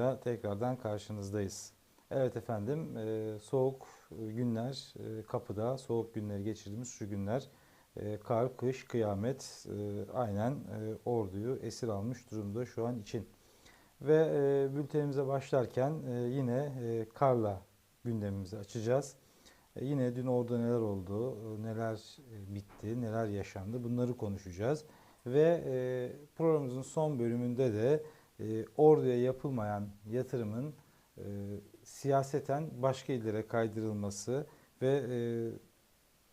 videosuyla tekrardan karşınızdayız. Evet efendim, e, soğuk günler e, kapıda, soğuk günleri geçirdiğimiz şu günler. E, kar, kış, kıyamet e, aynen e, orduyu esir almış durumda şu an için. Ve e, bültenimize başlarken e, yine e, karla gündemimizi açacağız. E, yine dün orada neler oldu, e, neler e, bitti, neler yaşandı bunları konuşacağız. Ve e, programımızın son bölümünde de e, orduya yapılmayan yatırımın e, siyaseten başka illere kaydırılması ve e,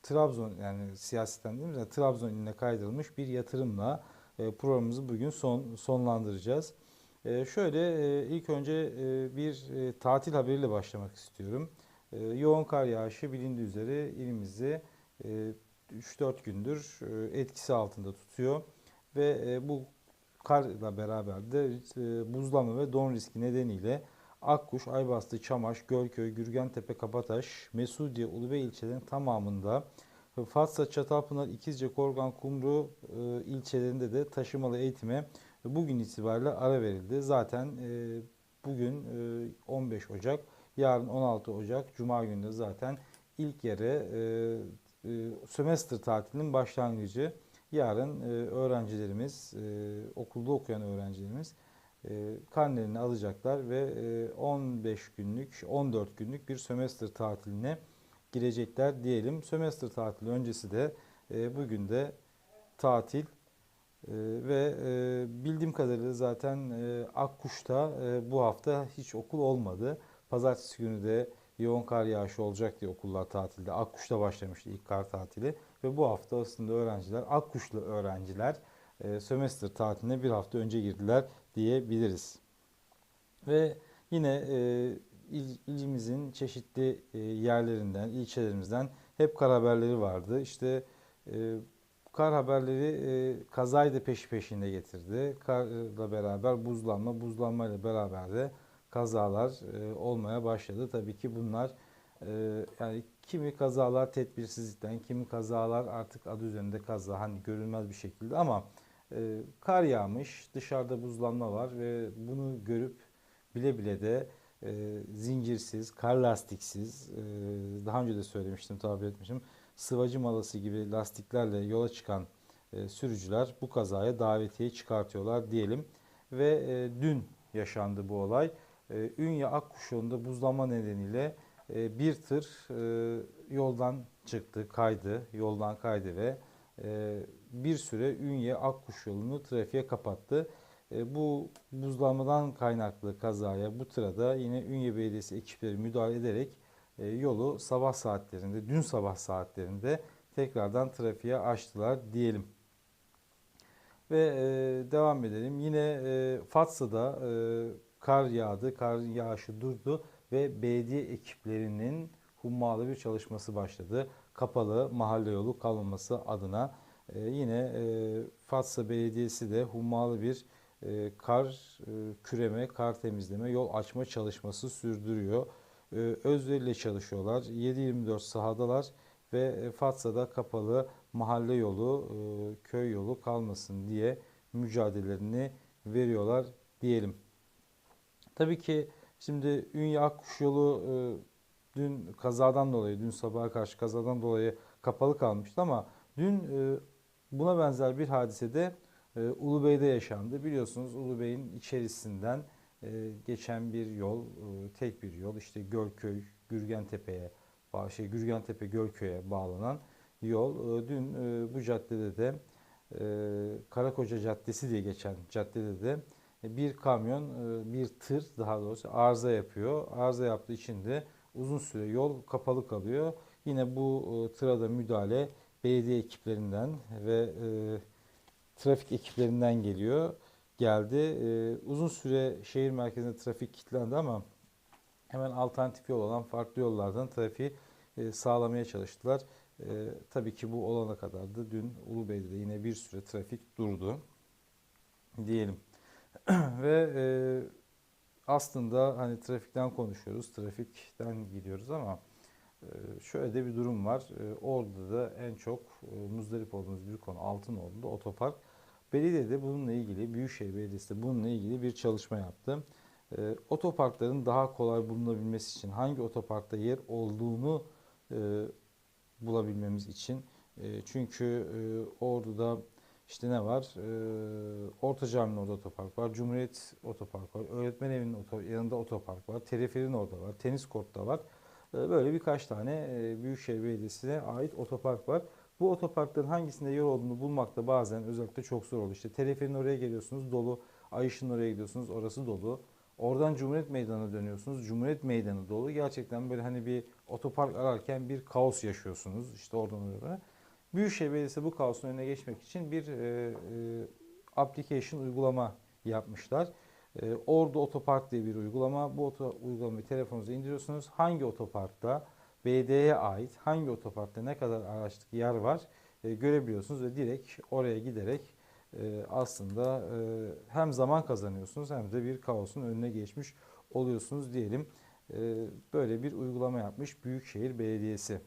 Trabzon yani siyaseten değil mi? Yani Trabzon iline kaydırılmış bir yatırımla e, programımızı bugün son sonlandıracağız. E, şöyle e, ilk önce e, bir e, tatil haberiyle başlamak istiyorum. E, yoğun kar yağışı bilindiği üzere ilimizi e, 3-4 gündür e, etkisi altında tutuyor ve e, bu karla beraber de e, buzlama ve don riski nedeniyle Akkuş, Aybastı, Çamaş, Gölköy, Gürgentepe, Kapataş, Mesudiye, Ulubey ilçelerinin tamamında Fatsa, Çatalpınar, İkizce, Korgan, Kumru e, ilçelerinde de taşımalı eğitime bugün itibariyle ara verildi. Zaten e, bugün e, 15 Ocak, yarın 16 Ocak, Cuma günü de zaten ilk yere e, e, tatilinin başlangıcı. Yarın e, öğrencilerimiz, e, okulda okuyan öğrencilerimiz e, karnelerini alacaklar ve e, 15 günlük, 14 günlük bir sömestr tatiline girecekler diyelim. Sömestr tatili öncesi de bugün de tatil ve bildiğim kadarıyla zaten Akkuş'ta bu hafta hiç okul olmadı. Pazartesi günü de yoğun kar yağışı olacak diye okullar tatilde. Akkuş'ta başlamıştı ilk kar tatili ve bu hafta aslında öğrenciler, Akkuşlu öğrenciler e, sömestr tatiline bir hafta önce girdiler diyebiliriz. Ve yine e, il, ilimizin çeşitli e, yerlerinden, ilçelerimizden hep kar haberleri vardı. İşte e, kar haberleri e, kazayı da peşi peşinde getirdi. Karla beraber buzlanma, buzlanma ile beraber de kazalar e, olmaya başladı. Tabii ki bunlar e, yani kimi kazalar tedbirsizlikten, kimi kazalar artık adı üzerinde kaza hani görülmez bir şekilde ama e, kar yağmış, dışarıda buzlanma var ve bunu görüp bile bile de e, zincirsiz, kar lastiksiz, e, daha önce de söylemiştim, tabir etmiştim, sıvacı malası gibi lastiklerle yola çıkan e, sürücüler bu kazaya davetiye çıkartıyorlar diyelim. Ve e, dün yaşandı bu olay. E, Ünye Akkuş yolunda buzlanma nedeniyle bir tır e, yoldan çıktı, kaydı, yoldan kaydı ve e, bir süre Ünye Akkuş yolunu trafiğe kapattı. E, bu buzlanmadan kaynaklı kazaya bu tırada yine Ünye Belediyesi ekipleri müdahale ederek yolu sabah saatlerinde, dün sabah saatlerinde tekrardan trafiğe açtılar diyelim. Ve devam edelim. Yine e, Fatsa'da kar yağdı, kar yağışı durdu ve belediye ekiplerinin hummalı bir çalışması başladı. Kapalı mahalle yolu kalmaması adına e, yine e, Fatsa Belediyesi de hummalı bir e, kar e, küreme, kar temizleme, yol açma çalışması sürdürüyor. E, özveriyle çalışıyorlar. 7-24 sahadalar ve e, Fatsa'da kapalı mahalle yolu, e, köy yolu kalmasın diye mücadelelerini veriyorlar diyelim. Tabii ki şimdi Ünye Akkuş yolu e, dün kazadan dolayı, dün sabaha karşı kazadan dolayı kapalı kalmıştı ama dün e, buna benzer bir hadisede e, Ulubey'de yaşandı. Biliyorsunuz Ulubey'in içerisinden e, geçen bir yol, e, tek bir yol. İşte Gölköy, Gürgentepe'ye, şey Gürgentepe Gölköy'e bağlanan yol. E, dün e, bu caddede de e, Karakoca Caddesi diye geçen caddede de bir kamyon, e, bir tır daha doğrusu arıza yapıyor. Arıza yaptığı için de uzun süre yol kapalı kalıyor. Yine bu e, tıra da müdahale belediye ekiplerinden ve e, trafik ekiplerinden geliyor. Geldi. E, uzun süre şehir merkezinde trafik kilitlendi ama hemen alternatif yol olan farklı yollardan trafiği e, sağlamaya çalıştılar. E, tabii ki bu olana kadar da dün Ulubey'de de yine bir süre trafik durdu diyelim. ve e, aslında hani trafikten konuşuyoruz, trafikten gidiyoruz ama e, şöyle de bir durum var. E, orada da en çok e, muzdarip olduğumuz bir konu Altınoğlu'nda otopark. Belediye de bununla ilgili, Büyükşehir Belediyesi de bununla ilgili bir çalışma yaptı. Otoparkların daha kolay bulunabilmesi için hangi otoparkta yer olduğunu bulabilmemiz için çünkü e, Ordu'da işte ne var? E, Orta Cami'nin orada otopark var. Cumhuriyet otopark var. Öğretmen evinin oto, yanında otopark var. Teleferin orada var. Tenis kortta var. E, böyle birkaç tane e, Büyükşehir Belediyesi'ne ait otopark var. Bu otoparkların hangisinde yer olduğunu bulmakta bazen özellikle çok zor oluyor. İşte Teleferin oraya geliyorsunuz dolu. Ayşın oraya gidiyorsunuz orası dolu. Oradan Cumhuriyet Meydanı'na dönüyorsunuz. Cumhuriyet Meydanı dolu. Gerçekten böyle hani bir otopark ararken bir kaos yaşıyorsunuz. İşte oradan oraya. Büyükşehir Belediyesi bu kaosun önüne geçmek için bir e, e, application uygulama yapmışlar. E, Ordu Otopark diye bir uygulama. Bu oto, uygulamayı telefonunuza indiriyorsunuz. Hangi otoparkta BD'ye ait hangi otoparkta ne kadar araçlık yer var e, görebiliyorsunuz ve direkt oraya giderek e, aslında e, hem zaman kazanıyorsunuz hem de bir kaosun önüne geçmiş oluyorsunuz diyelim. E, böyle bir uygulama yapmış Büyükşehir Belediyesi.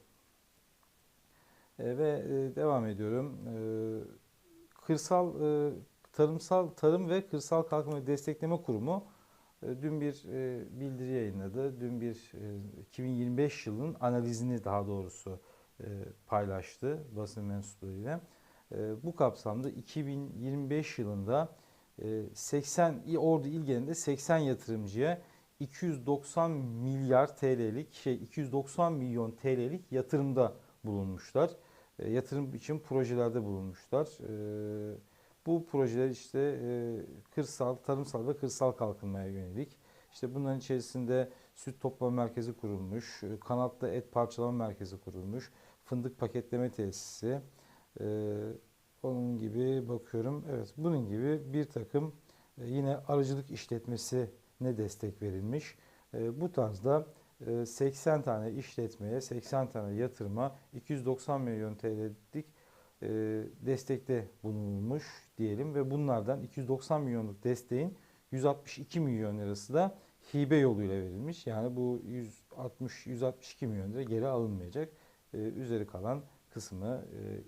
E, ve e, devam ediyorum. E, kırsal tarımsal tarım ve kırsal kalkınma destekleme kurumu dün bir bildiri yayınladı. Dün bir e, 2025 yılının analizini daha doğrusu paylaştı basın mensuplarıyla. Bu kapsamda 2025 yılında e, 80 Ordu il genelinde 80 yatırımcıya 290 milyar TL'lik şey 290 milyon TL'lik yatırımda bulunmuşlar. E, yatırım için projelerde bulunmuşlar. E, bu projeler işte e, kırsal, tarımsal ve kırsal kalkınmaya yönelik. İşte bunların içerisinde süt toplama merkezi kurulmuş, kanatlı et parçalama merkezi kurulmuş, fındık paketleme tesisi, onun gibi bakıyorum. Evet, bunun gibi bir takım yine arıcılık işletmesi ne destek verilmiş. Bu tarzda 80 tane işletmeye, 80 tane yatırıma 290 milyon TL'lik destekte bulunulmuş diyelim ve bunlardan 290 milyonluk desteğin 162 milyon lirası da hibe yoluyla verilmiş. Yani bu 160 162 milyon lira geri alınmayacak. Üzeri kalan kısmı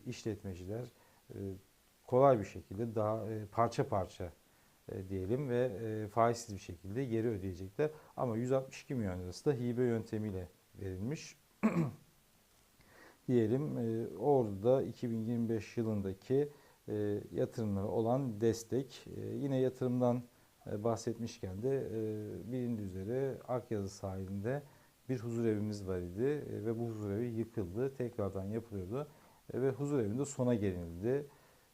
işletmeciler kolay bir şekilde daha parça parça e, diyelim ve e, faizsiz bir şekilde geri ödeyecekler. Ama 162 milyon lirası da hibe yöntemiyle verilmiş. diyelim e, orada 2025 yılındaki e, yatırımlara olan destek. E, yine yatırımdan e, bahsetmişken de e, bilindiği üzere Akyazı sahilinde bir huzur evimiz var idi e, ve bu huzur evi yıkıldı. Tekrardan yapılıyordu e, ve huzur evinde sona gelinildi.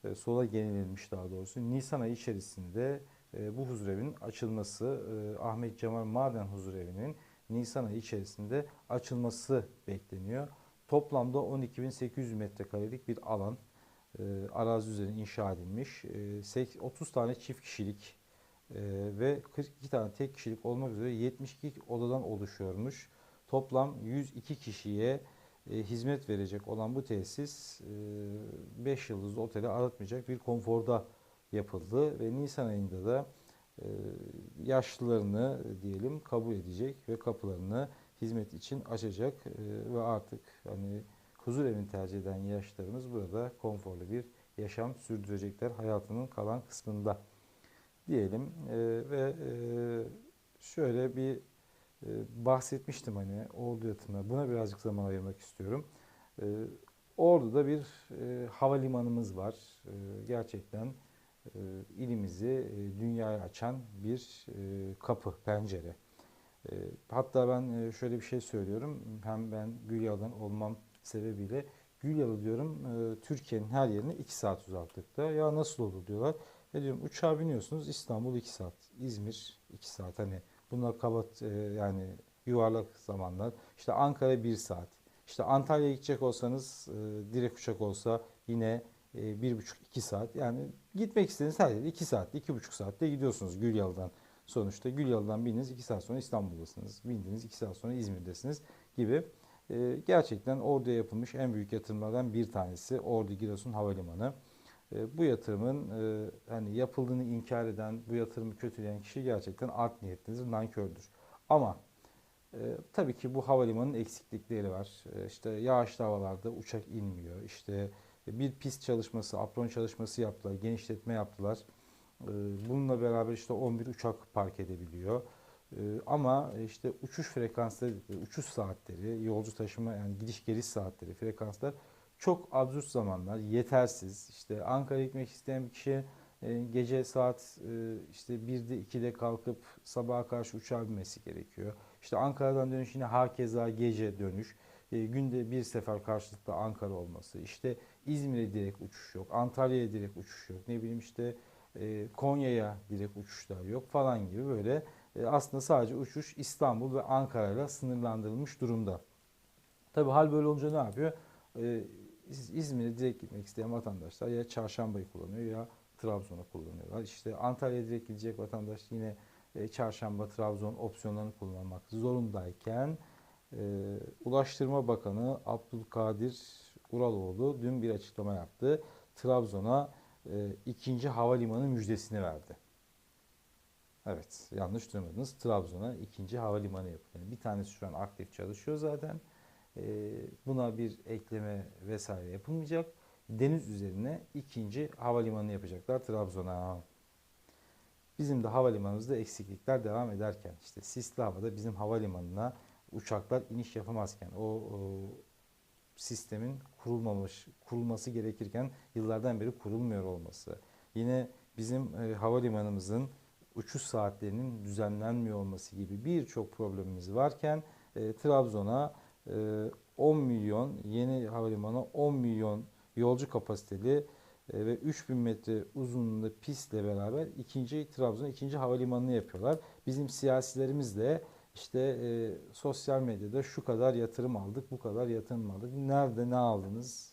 E, sola genelilmiş daha doğrusu. Nisan ayı içerisinde e, bu huzurevinin açılması, e, Ahmet Cemal Maden Huzurevi'nin Nisan ayı içerisinde açılması bekleniyor. Toplamda 12.800 metrekarelik bir alan arazi üzerine inşa edilmiş. 30 tane çift kişilik ve 42 tane tek kişilik olmak üzere 72 odadan oluşuyormuş. Toplam 102 kişiye e, hizmet verecek olan bu tesis 5 e, yıldızlı oteli aratmayacak bir konforda yapıldı ve Nisan ayında da e, yaşlılarını diyelim kabul edecek ve kapılarını hizmet için açacak ve artık hani huzur evini tercih eden yaşlarımız burada konforlu bir yaşam sürdürecekler hayatının kalan kısmında diyelim. Ve şöyle bir e, bahsetmiştim hani ordu yatırımına. Buna birazcık zaman ayırmak istiyorum. E, Ordu'da bir e, havalimanımız var. E, gerçekten e, ilimizi e, dünyaya açan bir kapı, pencere. Hatta ben şöyle bir şey söylüyorum. Hem ben Gülyalı'dan olmam sebebiyle Gülyalı diyorum Türkiye'nin her yerine 2 saat uzaklıkta. Ya nasıl olur diyorlar. E diyorum uçağa biniyorsunuz İstanbul 2 saat, İzmir 2 saat. Hani Bunlar kabat e, yani yuvarlak zamanlar. İşte Ankara 1 saat. İşte Antalya'ya gidecek olsanız e, direkt uçak olsa yine e, bir buçuk iki saat. Yani gitmek istediğiniz her yere iki saat, iki buçuk saatte gidiyorsunuz Gülyalı'dan. Sonuçta Gülyalı'dan bindiniz iki saat sonra İstanbul'dasınız. Bindiniz iki saat sonra İzmir'desiniz gibi. E, gerçekten orada yapılmış en büyük yatırımlardan bir tanesi Ordu Giresun Havalimanı. E, bu yatırımın e, hani yapıldığını inkar eden, bu yatırımı kötüleyen kişi gerçekten art niyetlidir, nankördür. Ama e, tabii ki bu havalimanının eksiklikleri var. E, işte yağışlı havalarda uçak inmiyor. İşte bir pist çalışması, apron çalışması yaptılar, genişletme yaptılar. E, bununla beraber işte 11 uçak park edebiliyor. E, ama işte uçuş frekansları, uçuş saatleri, yolcu taşıma yani gidiş geliş saatleri, frekanslar çok absürt zamanlar, yetersiz. İşte Ankara'ya gitmek isteyen bir kişi e, gece saat e, işte 1'de 2'de kalkıp sabaha karşı uçağa binmesi gerekiyor. İşte Ankara'dan dönüş yine hakeza gece dönüş. E, günde bir sefer karşılıklı Ankara olması. İşte İzmir'e direkt uçuş yok. Antalya'ya direkt uçuş yok. Ne bileyim işte Konya'ya direkt uçuşlar yok falan gibi böyle aslında sadece uçuş İstanbul ve Ankara ile sınırlandırılmış durumda. Tabi hal böyle olunca ne yapıyor? İzmir'e direkt gitmek isteyen vatandaşlar ya çarşambayı kullanıyor ya Trabzon'a kullanıyorlar. İşte Antalya'ya direkt gidecek vatandaş yine e, çarşamba Trabzon opsiyonlarını kullanmak zorundayken e, Ulaştırma Bakanı Abdülkadir Uraloğlu dün bir açıklama yaptı. Trabzon'a e, ikinci havalimanı müjdesini verdi. Evet yanlış duymadınız. Trabzon'a ikinci havalimanı yapılıyor. Bir tanesi şu an aktif çalışıyor zaten. E, buna bir ekleme vesaire yapılmayacak deniz üzerine ikinci havalimanı yapacaklar Trabzon'a. Bizim de havalimanımızda eksiklikler devam ederken işte sisli havada bizim havalimanına uçaklar iniş yapamazken o, o sistemin kurulmamış kurulması gerekirken yıllardan beri kurulmuyor olması. Yine bizim e, havalimanımızın uçuş saatlerinin düzenlenmiyor olması gibi birçok problemimiz varken e, Trabzon'a 10 milyon yeni havalimanı 10 milyon yolcu kapasiteli e, ve 3000 metre uzunluğunda pistle beraber ikinci Trabzon ikinci havalimanını yapıyorlar. Bizim siyasilerimiz de işte e, sosyal medyada şu kadar yatırım aldık, bu kadar yatırım aldık. Nerede ne aldınız?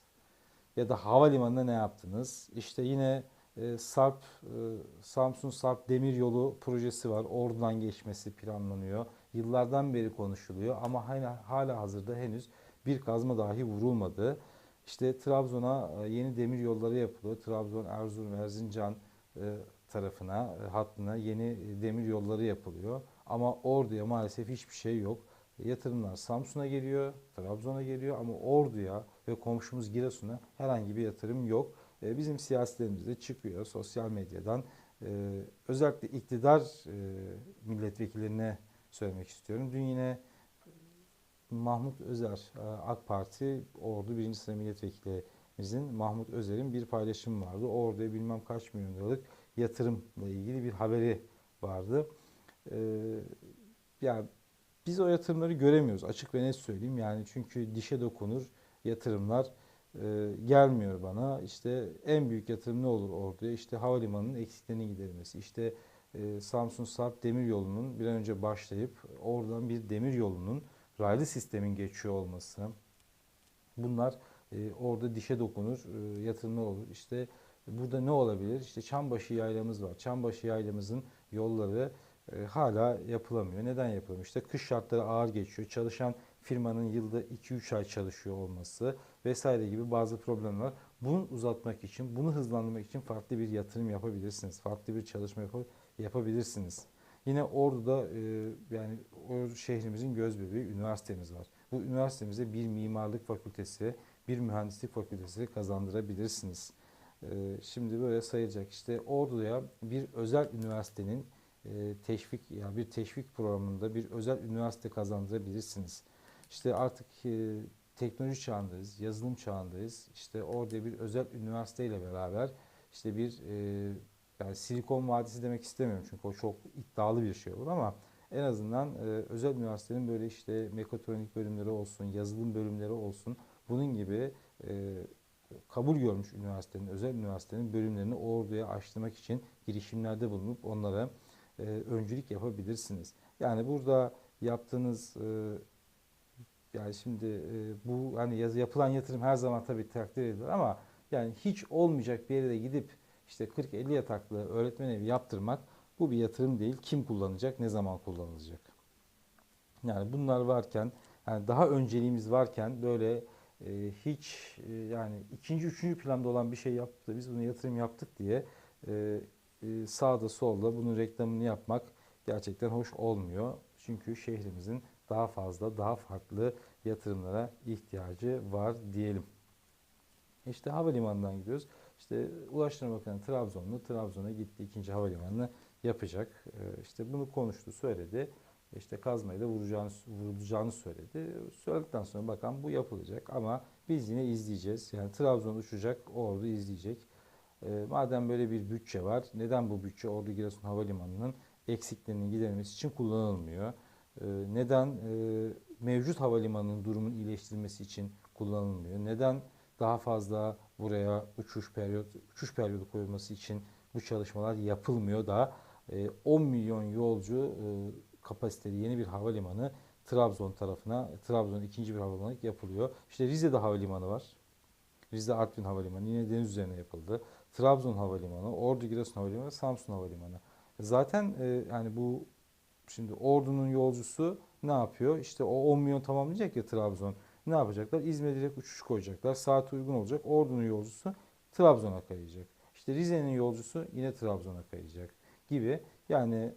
Ya da havalimanında ne yaptınız? İşte yine e, Sarp, e, Samsun Sarp Demir Yolu projesi var. Oradan geçmesi planlanıyor. Yıllardan beri konuşuluyor ama hala, hala hazırda henüz bir kazma dahi vurulmadı. İşte Trabzon'a e, yeni demir yolları yapılıyor. Trabzon, Erzurum, Erzincan e, tarafına, e, hattına yeni demir yolları yapılıyor. Ama Ordu'ya maalesef hiçbir şey yok. Yatırımlar Samsun'a geliyor, Trabzon'a geliyor ama Ordu'ya ve komşumuz Giresun'a herhangi bir yatırım yok. Bizim siyasilerimiz de çıkıyor sosyal medyadan. Özellikle iktidar milletvekillerine söylemek istiyorum. Dün yine Mahmut Özer, e, AK Parti Ordu 1. sıra milletvekilimizin Mahmut Özer'in bir paylaşımı vardı. Ordu'ya bilmem kaç milyon liralık yatırımla ilgili bir haberi vardı. Ee, yani biz o yatırımları göremiyoruz açık ve net söyleyeyim. Yani çünkü dişe dokunur yatırımlar e, gelmiyor bana. İşte en büyük yatırım ne olur orduya? İşte havalimanının eksiklerinin giderilmesi. İşte e, Samsun Sarp demir yolunun bir an önce başlayıp oradan bir demir yolunun raylı sistemin geçiyor olması bunlar e, orada dişe dokunur, e, olur. İşte burada ne olabilir? İşte Çambaşı yaylamız var. Çambaşı yaylamızın yolları e, hala yapılamıyor. Neden yapılamıyor? İşte kış şartları ağır geçiyor. Çalışan firmanın yılda 2-3 ay çalışıyor olması vesaire gibi bazı problemler. Bunu uzatmak için, bunu hızlandırmak için farklı bir yatırım yapabilirsiniz. Farklı bir çalışma yap yapabilirsiniz. Yine Ordu'da e, yani o şehrimizin göz bebeği üniversitemiz var. Bu üniversitemize bir mimarlık fakültesi, bir mühendislik fakültesi kazandırabilirsiniz. E, şimdi böyle sayacak işte Ordu'ya bir özel üniversitenin e, teşvik ya yani bir teşvik programında bir özel üniversite kazandırabilirsiniz. İşte artık e, teknoloji çağındayız, yazılım çağındayız. İşte orada bir özel üniversiteyle beraber işte bir e, yani Silikon Vadisi demek istemiyorum çünkü o çok iddialı bir şey olur ama en azından e, özel üniversitenin böyle işte mekatronik bölümleri olsun, yazılım bölümleri olsun bunun gibi e, kabul görmüş üniversitenin, özel üniversitenin bölümlerini orduya açtırmak için girişimlerde bulunup onlara e, öncülük yapabilirsiniz. Yani burada yaptığınız e, yani şimdi e, bu hani yapılan yatırım her zaman tabii takdir edilir ama yani hiç olmayacak bir yere gidip işte 40-50 yataklı öğretmen evi yaptırmak bu bir yatırım değil. Kim kullanacak, ne zaman kullanılacak? Yani bunlar varken, yani daha önceliğimiz varken böyle e, hiç e, yani ikinci, üçüncü planda olan bir şey yaptı. Biz bunu yatırım yaptık diye e, e, sağda solda bunun reklamını yapmak gerçekten hoş olmuyor. Çünkü şehrimizin daha fazla, daha farklı yatırımlara ihtiyacı var diyelim. İşte havalimanından gidiyoruz. İşte Ulaştırma Bakanı Trabzonlu Trabzon'a gitti ikinci havalimanını yapacak. Ee, işte bunu konuştu, söyledi. işte kazmayla vuracağını, vurulacağını söyledi. Söyledikten sonra bakan bu yapılacak ama biz yine izleyeceğiz. Yani Trabzon uçacak, Ordu izleyecek. E, madem böyle bir bütçe var, neden bu bütçe Ordu Giresun Havalimanı'nın eksiklerinin giderilmesi için kullanılmıyor? E, neden e, mevcut havalimanının durumun iyileştirilmesi için kullanılmıyor? Neden daha fazla buraya uçuş periyot uçuş periyodu koyulması için bu çalışmalar yapılmıyor da e, 10 milyon yolcu e, kapasiteli yeni bir havalimanı Trabzon tarafına, Trabzon ikinci bir havalimanı yapılıyor. İşte Rize'de havalimanı var. Rize Artvin Havalimanı yine deniz üzerine yapıldı. Trabzon Havalimanı, Ordu Giresun Havalimanı, Samsun Havalimanı. Zaten e, yani bu şimdi Ordu'nun yolcusu ne yapıyor? İşte o 10 milyon tamamlayacak ya Trabzon. Ne yapacaklar? İzmir'e direkt uçuş koyacaklar. Saat uygun olacak. Ordu'nun yolcusu Trabzon'a kayacak. İşte Rize'nin yolcusu yine Trabzon'a kayacak gibi. Yani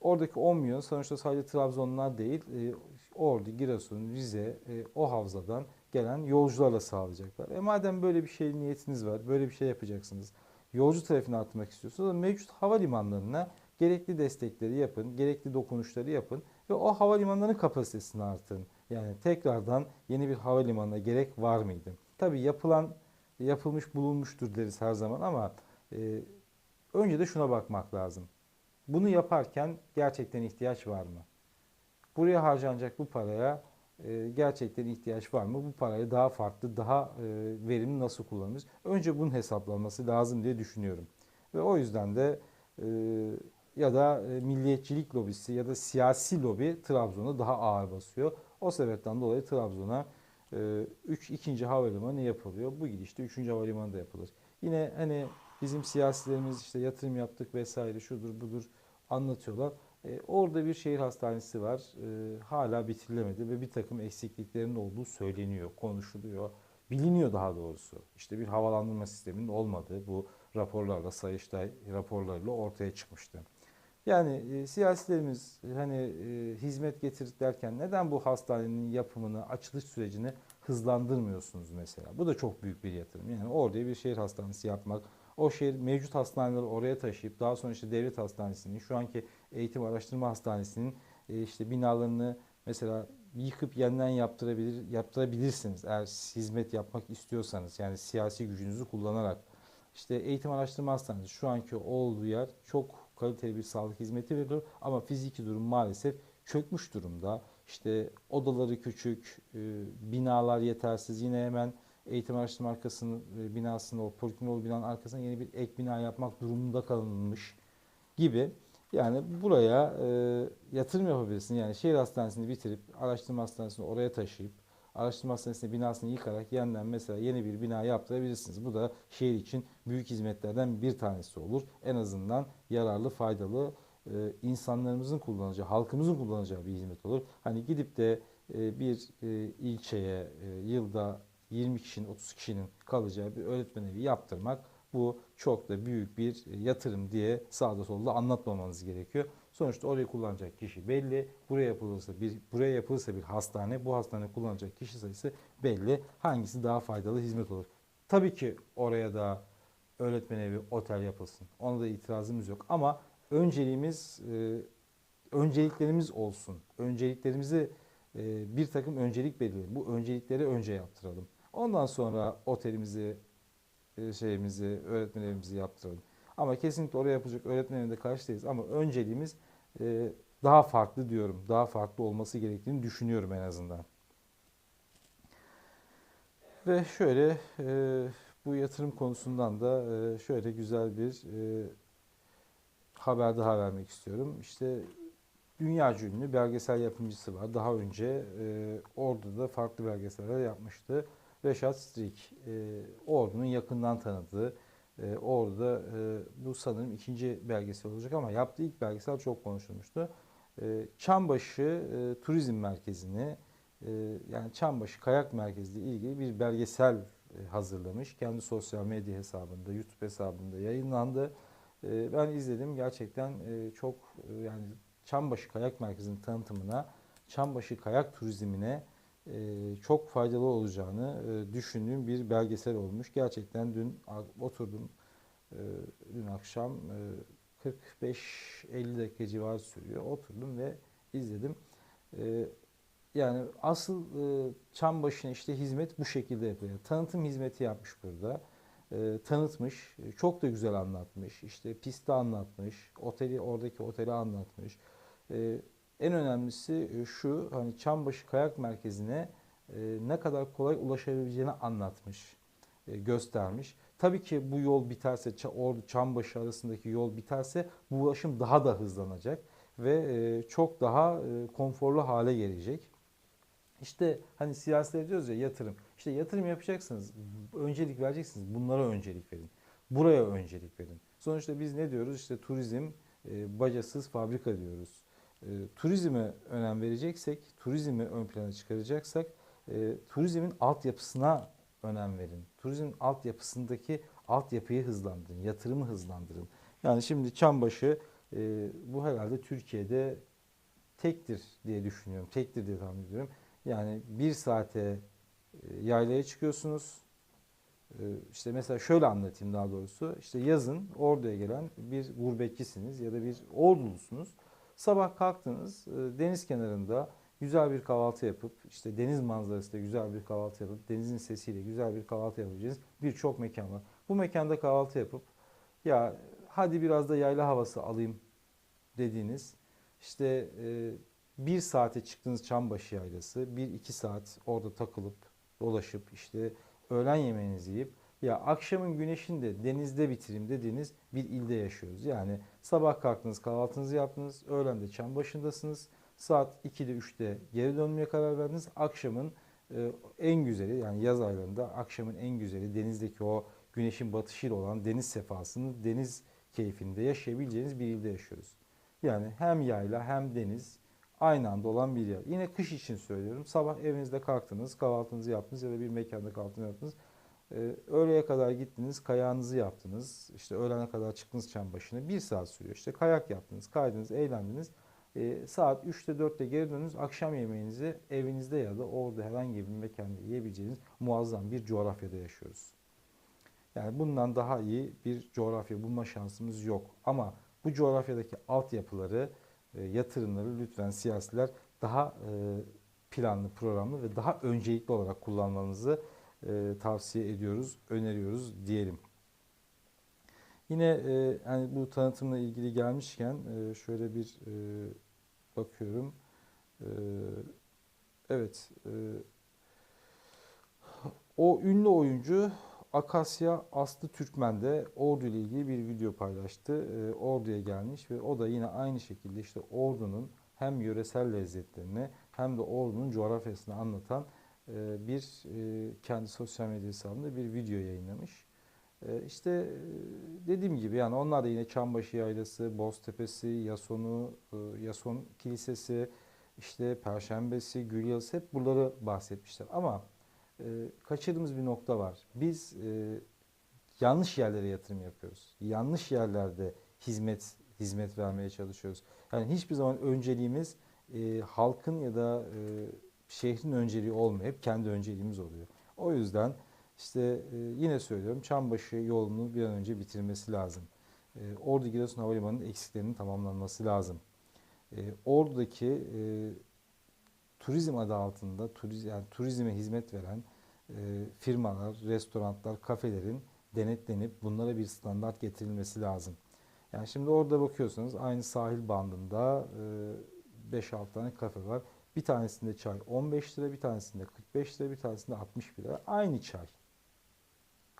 oradaki 10 milyon sonuçta sadece Trabzonlar değil, e, Ordu, Giresun, Rize e, o havzadan gelen yolcularla sağlayacaklar. E madem böyle bir şey niyetiniz var, böyle bir şey yapacaksınız, yolcu trafiğini arttırmak istiyorsanız mevcut havalimanlarına gerekli destekleri yapın, gerekli dokunuşları yapın ve o havalimanlarının kapasitesini artırın. Yani tekrardan yeni bir havalimanına gerek var mıydı? Tabii yapılan, yapılmış bulunmuştur deriz her zaman ama e, önce de şuna bakmak lazım. Bunu yaparken gerçekten ihtiyaç var mı? Buraya harcanacak bu paraya e, gerçekten ihtiyaç var mı? Bu parayı daha farklı, daha e, verimli nasıl kullanırız? Önce bunun hesaplanması lazım diye düşünüyorum. Ve o yüzden de e, ya da e, milliyetçilik lobisi ya da siyasi lobi Trabzon'a daha ağır basıyor. O sebepten dolayı Trabzon'a 3 e, ikinci havalimanı yapılıyor. Bu gidişte 3. havalimanı da yapılır. Yine hani bizim siyasilerimiz işte yatırım yaptık vesaire şudur budur anlatıyorlar. E, orada bir şehir hastanesi var. E, hala bitirilemedi ve bir takım eksikliklerin olduğu söyleniyor, konuşuluyor. Biliniyor daha doğrusu. İşte bir havalandırma sisteminin olmadığı bu raporlarla, Sayıştay raporlarıyla ortaya çıkmıştı. Yani e, siyasilerimiz hani e, hizmet getirdik derken neden bu hastanenin yapımını, açılış sürecini hızlandırmıyorsunuz mesela? Bu da çok büyük bir yatırım. Yani orada bir şehir hastanesi yapmak, o şehir mevcut hastaneleri oraya taşıyıp daha sonra işte devlet hastanesinin, şu anki eğitim araştırma hastanesinin e, işte binalarını mesela yıkıp yeniden yaptırabilir yaptırabilirsiniz eğer hizmet yapmak istiyorsanız yani siyasi gücünüzü kullanarak işte eğitim araştırma hastanesi şu anki olduğu yer çok kaliteli bir sağlık hizmeti veriyor ama fiziki durum maalesef çökmüş durumda. İşte odaları küçük, e, binalar yetersiz. Yine hemen eğitim araştırma arkasının e, binasında o poliklinik binanın arkasına yeni bir ek bina yapmak durumunda kalınmış gibi. Yani buraya e, yatırım yapabilirsin. Yani şehir hastanesini bitirip araştırma hastanesini oraya taşıyıp araştırma hastanesinin binasını yıkarak yeniden mesela yeni bir bina yaptırabilirsiniz. Bu da şehir için büyük hizmetlerden bir tanesi olur. En azından yararlı, faydalı e, insanlarımızın kullanacağı, halkımızın kullanacağı bir hizmet olur. Hani gidip de e, bir e, ilçeye yılda 20 kişinin, 30 kişinin kalacağı bir öğretmen evi yaptırmak bu çok da büyük bir yatırım diye sağda solda anlatmamanız gerekiyor. Sonuçta orayı kullanacak kişi belli. Buraya yapılırsa bir buraya yapılırsa bir hastane, bu hastane kullanacak kişi sayısı belli. Hangisi daha faydalı hizmet olur? Tabii ki oraya da öğretmen evi, otel yapılsın. Ona da itirazımız yok ama önceliğimiz e, önceliklerimiz olsun. Önceliklerimizi e, bir takım öncelik belirleyelim. Bu öncelikleri önce yaptıralım. Ondan sonra otelimizi, e, şeyimizi, öğretmen evimizi yaptıralım. Ama kesinlikle oraya yapacak öğretmen evinde karşıdayız. Ama önceliğimiz daha farklı diyorum. Daha farklı olması gerektiğini düşünüyorum en azından. Ve şöyle e, bu yatırım konusundan da şöyle güzel bir haber daha vermek istiyorum. İşte dünya ünlü belgesel yapımcısı var. Daha önce orada da farklı belgeseller yapmıştı. Reşat Strik, e, Ordu'nun yakından tanıdığı, e, Ordu'da e, bu sanırım ikinci belgesel olacak ama yaptığı ilk belgesel çok konuşulmuştu. E, Çambaşı e, Turizm Merkezi'ni, e, yani Çambaşı Kayak Merkezi ile ilgili bir belgesel e, hazırlamış. Kendi sosyal medya hesabında, YouTube hesabında yayınlandı. E, ben izledim. Gerçekten e, çok e, yani Çambaşı Kayak Merkezi'nin tanıtımına, Çambaşı Kayak Turizmine çok faydalı olacağını e, düşündüğüm bir belgesel olmuş. Gerçekten dün oturdum, e, dün akşam 45-50 dakika civarı sürüyor. Oturdum ve izledim. E, yani asıl e, çam başına işte hizmet bu şekilde yapıyor. Tanıtım hizmeti yapmış burada. E, tanıtmış, çok da güzel anlatmış. İşte pisti anlatmış, oteli oradaki oteli anlatmış. E, en önemlisi şu hani Çambaşı Kayak Merkezi'ne e, ne kadar kolay ulaşabileceğini anlatmış, e, göstermiş. Tabii ki bu yol biterse, Ordu Çambaşı arasındaki yol biterse bu ulaşım daha da hızlanacak ve e, çok daha konforlu hale gelecek. İşte hani siyaset diyoruz ya yatırım. İşte yatırım yapacaksınız. Öncelik vereceksiniz. Bunlara öncelik verin. Buraya öncelik verin. Sonuçta biz ne diyoruz? İşte turizm bacasız fabrika diyoruz. Turizme önem vereceksek, turizmi ön plana çıkaracaksak e, turizmin altyapısına önem verin. Turizmin altyapısındaki altyapıyı hızlandırın, yatırımı hızlandırın. Yani şimdi Çambaşı e, bu herhalde Türkiye'de tektir diye düşünüyorum. Tektir diye tahmin ediyorum. Yani bir saate e, yaylaya çıkıyorsunuz. E, işte mesela şöyle anlatayım daha doğrusu. İşte yazın Ordu'ya gelen bir gurbetçisiniz ya da bir ordulusunuz. Sabah kalktınız e, deniz kenarında güzel bir kahvaltı yapıp işte deniz manzarasıyla güzel bir kahvaltı yapıp denizin sesiyle güzel bir kahvaltı yapabileceğiniz birçok mekan var. Bu mekanda kahvaltı yapıp ya hadi biraz da yayla havası alayım dediğiniz işte e, bir saate çıktığınız Çambaşı yaylası bir iki saat orada takılıp dolaşıp işte öğlen yemeğinizi yiyip ya akşamın güneşini de denizde bitireyim dediğiniz bir ilde yaşıyoruz. Yani sabah kalktınız kahvaltınızı yaptınız öğlen de çam başındasınız Saat 2'de 3'te geri dönmeye karar verdiniz. Akşamın e, en güzeli yani yaz aylarında akşamın en güzeli denizdeki o güneşin batışıyla olan deniz sefasını, deniz keyfinde yaşayabileceğiniz bir ilde yaşıyoruz. Yani hem yayla hem deniz aynı anda olan bir yer. Yine kış için söylüyorum. Sabah evinizde kalktınız, kahvaltınızı yaptınız ya da bir mekanda kahvaltınızı yaptınız. Ee, öğleye kadar gittiniz, kayağınızı yaptınız. İşte öğlene kadar çıktınız çam başına. Bir saat sürüyor. İşte kayak yaptınız, kaydınız, eğlendiniz. E, saat 3'te 4'te geri dönünüz akşam yemeğinizi evinizde ya da orada herhangi bir mekanda yiyebileceğiniz muazzam bir coğrafyada yaşıyoruz. Yani bundan daha iyi bir coğrafya bulma şansımız yok. Ama bu coğrafyadaki altyapıları, e, yatırımları lütfen siyasiler daha e, planlı, programlı ve daha öncelikli olarak kullanmanızı e, tavsiye ediyoruz, öneriyoruz diyelim. Yine e, hani bu tanıtımla ilgili gelmişken e, şöyle bir e, bakıyorum. E, evet. E, o ünlü oyuncu Akasya Aslı Türkmen de Ordu ile ilgili bir video paylaştı. E, Ordu'ya gelmiş ve o da yine aynı şekilde işte Ordu'nun hem yöresel lezzetlerini hem de Ordu'nun coğrafyasını anlatan bir e, kendi sosyal medya hesabında bir video yayınlamış. Ee, işte e, dediğim gibi yani onlar da yine Çambaşı Yaylası, Boztepe'si, Yason'u, e, Yason Kilisesi, işte Perşembesi, Gülyalısı hep bunları bahsetmişler. Ama kaçırdığımız bir nokta var. Biz yanlış yerlere yatırım yapıyoruz. Yanlış yerlerde hizmet hizmet vermeye çalışıyoruz. Yani hiçbir zaman önceliğimiz halkın ya da şehrin önceliği olmuyor. Hep kendi önceliğimiz oluyor. O yüzden işte e, yine söylüyorum Çambaşı yolunu bir an önce bitirmesi lazım. E, Ordu Giresun Havalimanı'nın eksiklerinin tamamlanması lazım. E, Ordu'daki turizm adı altında turiz, yani turizme hizmet veren firmalar, restoranlar, kafelerin denetlenip bunlara bir standart getirilmesi lazım. Yani şimdi orada bakıyorsanız aynı sahil bandında e, 5-6 tane kafe var. Bir tanesinde çay 15 lira, bir tanesinde 45 lira, bir tanesinde 60 lira. Aynı çay.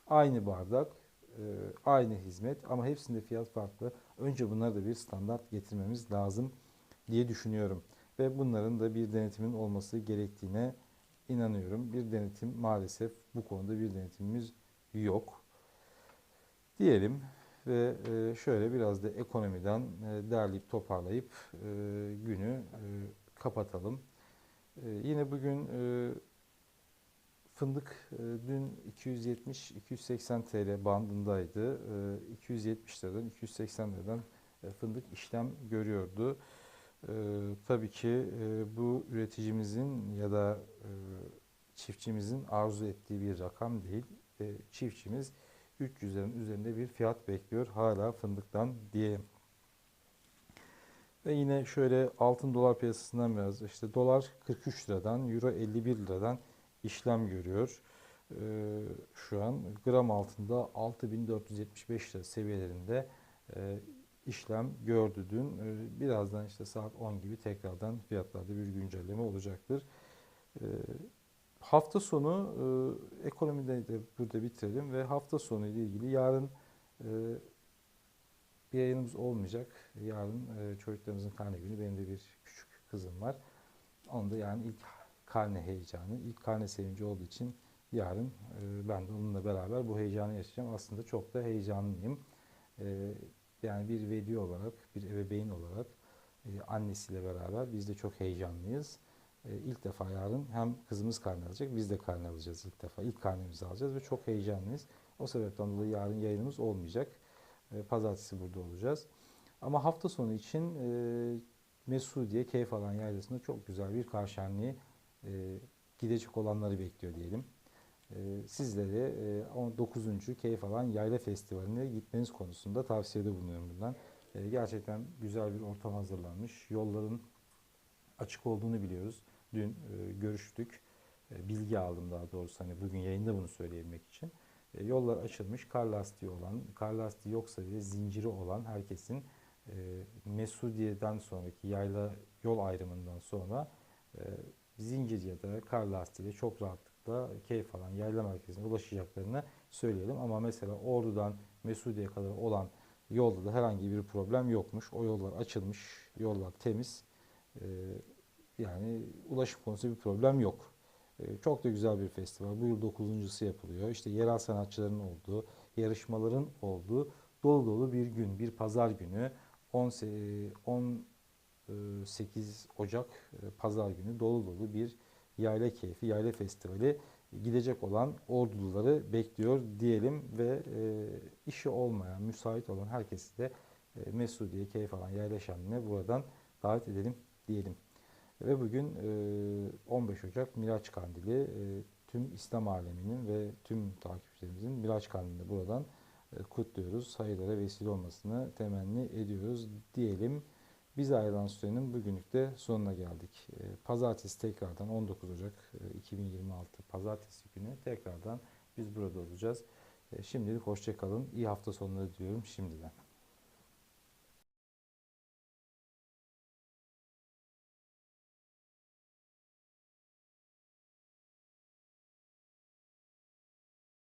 Aynı bardak, e, aynı hizmet ama hepsinde fiyat farklı. Önce bunları da bir standart getirmemiz lazım diye düşünüyorum. Ve bunların da bir denetimin olması gerektiğine inanıyorum. Bir denetim maalesef bu konuda bir denetimimiz yok. Diyelim ve e, şöyle biraz da ekonomiden e, derleyip toparlayıp günü kapatalım. Yine bugün Fındık e, dün 270-280 TL bandındaydı. 270 e, liradan 280 liradan e, fındık işlem görüyordu. Tabii ki bu üreticimizin ya da çiftçimizin arzu ettiği bir rakam değil. Çiftçimiz 300'lerin üzerinde bir fiyat bekliyor hala fındıktan diyelim. Ve yine şöyle altın dolar piyasasından biraz işte dolar 43 liradan, euro 51 liradan işlem görüyor. Ee, şu an gram altında 6475 lira seviyelerinde e, işlem gördü dün. Ee, birazdan işte saat 10 gibi tekrardan fiyatlarda bir güncelleme olacaktır. Ee, hafta sonu e, ekonomide de burada bitirelim ve hafta sonu ile ilgili yarın e, bir yayınımız olmayacak. Yarın e, çocuklarımızın karne günü. Benim de bir küçük kızım var. Onun da yani ilk karne heyecanı, ilk karne sevinci olduğu için yarın e, ben de onunla beraber bu heyecanı yaşayacağım. Aslında çok da heyecanlıyım. E, yani bir veli olarak, bir ebeveyn olarak e, annesiyle beraber biz de çok heyecanlıyız. E, ilk defa yarın hem kızımız karne alacak, biz de karne alacağız ilk defa. İlk karnemizi alacağız ve çok heyecanlıyız. O sebepten dolayı yarın yayınımız olmayacak. E, pazartesi burada olacağız. Ama hafta sonu için e, Mesudiye Keyif Alan Yaylası'nda çok güzel bir kar e, gidecek olanları bekliyor diyelim. E, sizlere e, 19. Keyif Alan Yayla Festivali'ne gitmeniz konusunda tavsiyede bulunuyorum buradan. E, gerçekten güzel bir ortam hazırlanmış. Yolların açık olduğunu biliyoruz. Dün e, görüştük. E, bilgi aldım daha doğrusu hani bugün yayında bunu söyleyebilmek için. E, yollar açılmış, kar lastiği olan, kar lastiği yoksa bile zinciri olan herkesin e, Mesudiye'den sonraki yayla yol ayrımından sonra e, zincir ya da kar lastiğiyle çok rahatlıkla keyif alan yayla merkezine ulaşacaklarını söyleyelim. Ama mesela Ordu'dan Mesudiye kadar olan yolda da herhangi bir problem yokmuş. O yollar açılmış, yollar temiz. Yani ulaşım konusunda bir problem yok. Ee, çok da güzel bir festival. Bu yıl dokuzuncusu yapılıyor. İşte yerel sanatçıların olduğu, yarışmaların olduğu dolu dolu bir gün, bir pazar günü. 18 Ocak e, pazar günü dolu dolu bir yayla keyfi, yayla festivali gidecek olan orduları bekliyor diyelim ve e, işi olmayan, müsait olan herkesi de e, Mesudiye keyif alan yayla şenliğine buradan davet edelim diyelim. Ve bugün 15 Ocak Miraç Kandili tüm İslam aleminin ve tüm takipçilerimizin Miraç Kandili'ni buradan kutluyoruz. Hayırlara vesile olmasını temenni ediyoruz diyelim. Biz ayrılan sürenin bugünlük de sonuna geldik. Pazartesi tekrardan 19 Ocak 2026 Pazartesi günü tekrardan biz burada olacağız. Şimdilik hoşçakalın. İyi hafta sonları diliyorum şimdiden.